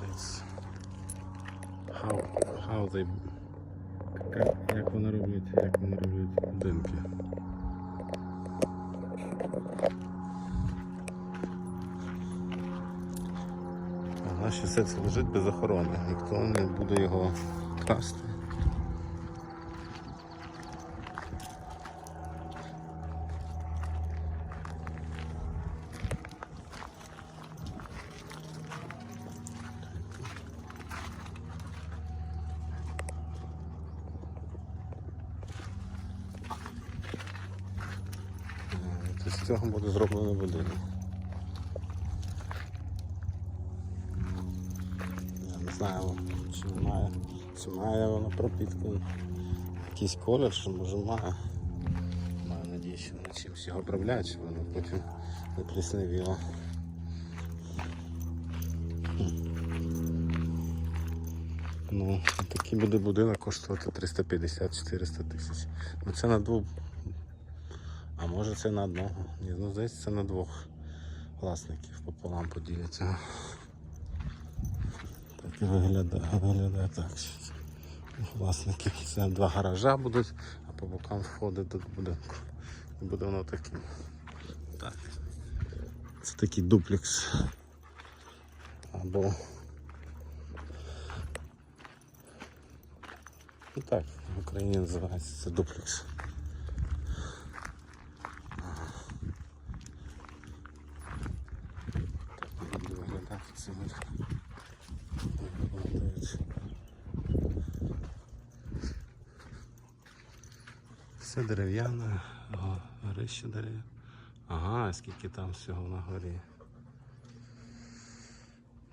That's how, how they... Як, як вони роблять, як вони роблять будинки. Наше все лежить без охорони, ніхто не буде його красти. Е, З цього буде зроблено будинок. Я не знаю, чи має, чи має воно пропітку. Якийсь колір, що може має. Маю надію, що вони чимось його обробляють, щоб воно потім не плісневіло. Ну, такий буде будинок коштувати 350-400 тисяч. Ну це на двох. А може це на одного. Ні, ну здається, це на двох власників пополам поділяться. Так і виглядає, виглядає так. Власники. Це два гаража будуть, а по бокам входи до будинку. І буде воно таким. Так. Це такий дуплекс. Або. Ну так, в Україні називається це дуплекс. Так буде буде. Все дерев'яне, горище дерев. Ага, скільки там всього на горі.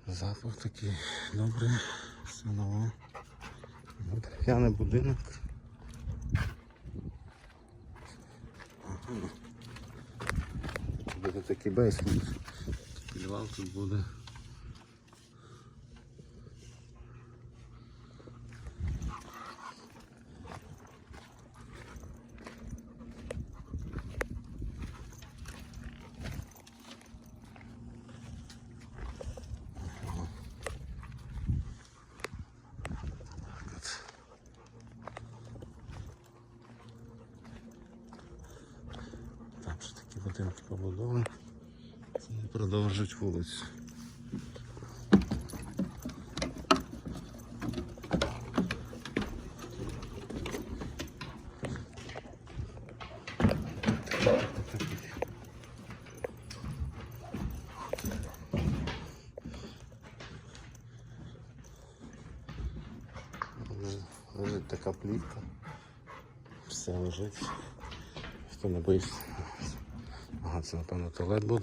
Запах такий добрий, все нове. Дерев'яний будинок. Буде такий бейсмент. Підвал тут буде. будинки побудовані. Це не продовжують вулицю. Лежить така плівка. Все лежить. Хто не боїться. Ага, це напевно туалет буде.